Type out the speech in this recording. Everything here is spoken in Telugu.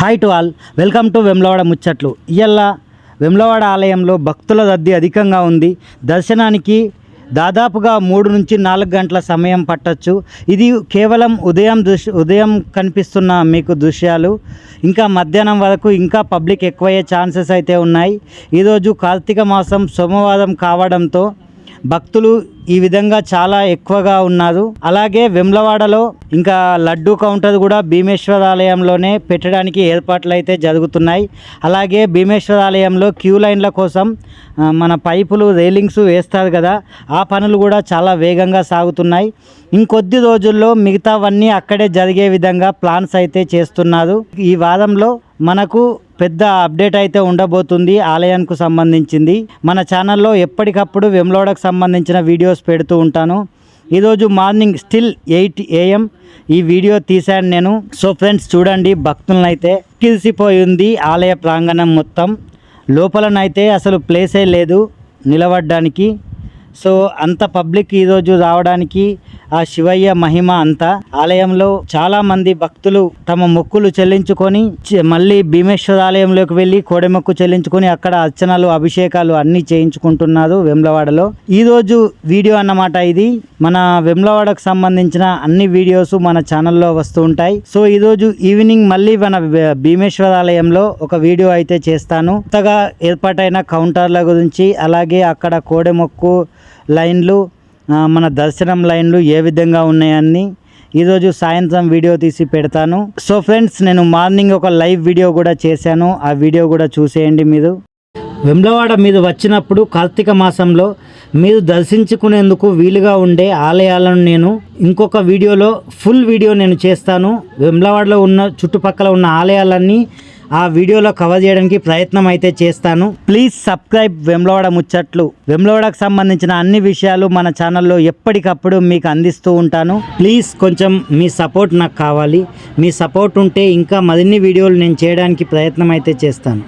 Hi to all welcome to Vemulawada ముచ్చట్లు ఇయ్యల్ల వెమ్లవాడ ఆలయంలో భక్తుల రద్దీ అధికంగా ఉంది. దర్శనానికి దాదాపుగా మూడు నుంచి నాలుగు గంటల సమయం పట్టచ్చు. ఇది కేవలం ఉదయం దృశ్య ఉదయం కనిపిస్తున్న మీకు దృశ్యాలు. ఇంకా మధ్యాహ్నం వరకు ఇంకా పబ్లిక్ ఎక్కువయ్యే ఛాన్సెస్ అయితే ఉన్నాయి. ఈరోజు కార్తీక మాసం సోమవారం కావడంతో భక్తులు ఈ విధంగా చాలా ఎక్కువగా ఉన్నారు. అలాగే వెమ్లవాడలో ఇంకా లడ్డు కౌంటర్ కూడా భీమేశ్వర ఆలయంలోనే పెట్టడానికి ఏర్పాట్లు అయితే జరుగుతున్నాయి. అలాగే భీమేశ్వర ఆలయంలో క్యూ లైన్ల కోసం మన పైపులు రైలింగ్స్ వేస్తారు కదా ఆ పనులు కూడా చాలా వేగంగా సాగుతున్నాయి. ఇంకొద్ది రోజుల్లో మిగతావన్నీ అక్కడే జరిగే విధంగా ప్లాన్స్ అయితే చేస్తున్నారు. ఈ వారంలో మనకు పెద్ద అప్డేట్ అయితే ఉండబోతుంది ఆలయానికి సంబంధించింది. మన ఛానల్లో ఎప్పటికప్పుడు వెమ్లోడకు సంబంధించిన వీడియోస్ పెడుతూ ఉంటాను. ఈరోజు మార్నింగ్ స్టిల్ ఎయిట్ ఏఎం ఈ వీడియో తీశాను నేను. సో ఫ్రెండ్స్ చూడండి భక్తులనైతే అయితే కిలిసిపోయి ఉంది ఆలయ ప్రాంగణం మొత్తం. లోపలనైతే అసలు ప్లేసే లేదు నిలబడడానికి. సో అంత పబ్లిక్ ఈరోజు రావడానికి ఆ శివయ్య మహిమ అంతా. ఆలయంలో చాలా మంది భక్తులు తమ మొక్కులు చెల్లించుకొని మళ్ళీ భీమేశ్వర ఆలయంలోకి వెళ్ళి కోడెమొక్కు చెల్లించుకొని అక్కడ అర్చనలు అభిషేకాలు అన్నీ చేయించుకుంటున్నారు వెమ్లవాడలో. ఈరోజు వీడియో అన్నమాట ఇది. మన వెమ్లవాడకు సంబంధించిన అన్ని వీడియోస్ మన ఛానల్లో వస్తూ ఉంటాయి. సో ఈరోజు ఈవినింగ్ మళ్ళీ మన భీమేశ్వర ఆలయంలో ఒక వీడియో అయితే చేస్తాను. కొత్తగా ఏర్పాటైన కౌంటర్ల గురించి అలాగే అక్కడ కోడెమొక్కు లైన్లు మన దర్శనం లైన్లు ఏ విధంగా ఉన్నాయని ఈరోజు సాయంత్రం వీడియో తీసి పెడతాను. సో ఫ్రెండ్స్ నేను మార్నింగ్ ఒక లైవ్ వీడియో కూడా చేశాను. ఆ వీడియో కూడా చూసేయండి మీరు. వెమ్లవాడ మీరు వచ్చినప్పుడు కార్తీక మాసంలో మీరు దర్శించుకునేందుకు వీలుగా ఉండే ఆలయాలను నేను ఇంకొక వీడియోలో ఫుల్ వీడియో నేను చేస్తాను. వెమ్లవాడలో ఉన్న చుట్టుపక్కల ఉన్న ఆలయాలన్నీ ఆ వీడియోలో కవర్ చేయడానికి ప్రయత్నం అయితే చేస్తాను. ప్లీజ్ సబ్స్క్రైబ్ వెమ్లవాడ ముచ్చట్లు. వెమ్లవాడకు సంబంధించిన అన్ని విషయాలు మన ఛానల్లో ఎప్పటికప్పుడు మీకు అందిస్తూ ఉంటాను. ప్లీజ్ కొంచెం మీ సపోర్ట్ నాకు కావాలి. మీ సపోర్ట్ ఉంటే ఇంకా మరిన్ని వీడియోలు నేను చేయడానికి ప్రయత్నం అయితే చేస్తాను.